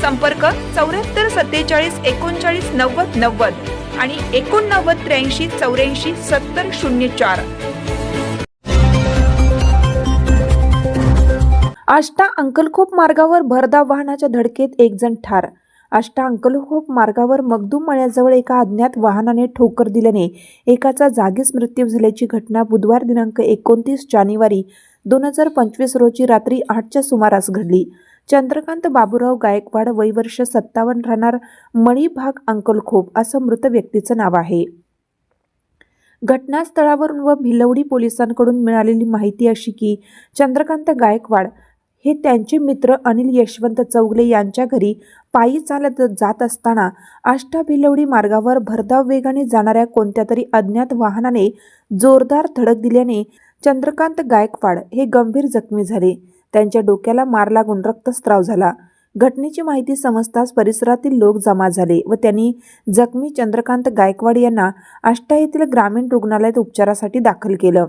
संपर्क चौऱ्याहत्तर सत्तेचाळीस एकोणचाळीस नव्वद नव्वद आणि एकोणनव्वद त्र्याऐंशी चौऱ्याऐंशी सत्तर शून्य चार. आष्टा अंकलखोप मार्गावर भरधाव वाहनाच्या धडकेत एक जण ठार. आष्टा अंकलखोप मार्गावर मगदूम मळ्याजवळ एका अज्ञात वाहनाने ठोकर दिल्याने एकाचा जागीच मृत्यू झाल्याची घटना बुधवार दिनांक एकोणतीस जानेवारी दोन हजार पंचवीस रोजी रात्री आठच्या सुमारास घडली. चंद्रकांत बाबूराव गायकवाड वय वर्ष सत्तावन्न राहणार मणिभाग अंकलखोप असं मृत व्यक्तीचं नाव आहे. घटनास्थळावरून व भिलवडी पोलिसांकडून मिळालेली माहिती अशी की चंद्रकांत गायकवाड हे त्यांचे मित्र अनिल यशवंत चौगले यांच्या घरी पायी चालत जात असताना आष्टा भिलवडी मार्गावर भरधाव वेगाने जाणाऱ्या कोणत्या तरी अज्ञात वाहनाने जोरदार धडक दिल्याने चंद्रकांत गायकवाड हे गंभीर जखमी झाले. त्यांच्या डोक्याला मार लागून रक्तस्त्राव झाला. घटनेची माहिती समजताच परिसरातील लोक जमा झाले व त्यांनी जखमी चंद्रकांत गायकवाड यांना आष्टा येथील ग्रामीण रुग्णालयात उपचारासाठी दाखल केलं.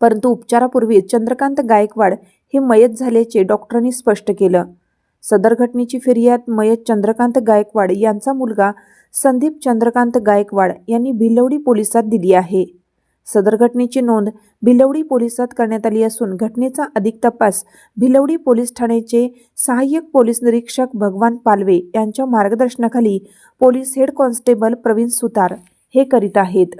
परंतु उपचारापूर्वी चंद्रकांत गायकवाड हे मयत झाल्याचे डॉक्टरांनी स्पष्ट केलं. सदर घटनेची फिर्याद मयत चंद्रकांत गायकवाड यांचा मुलगा संदीप चंद्रकांत गायकवाड यांनी भिलवडी पोलिसात दिली आहे. सदर घटनेची नोंद भिलवडी पोलिसात करण्यात आली असून घटनेचा अधिक तपास भिलवडी पोलीस ठाण्याचे सहाय्यक पोलीस निरीक्षक भगवान पालवे यांच्या मार्गदर्शनाखाली police head constable Pravin Sutar हे करीत आहेत.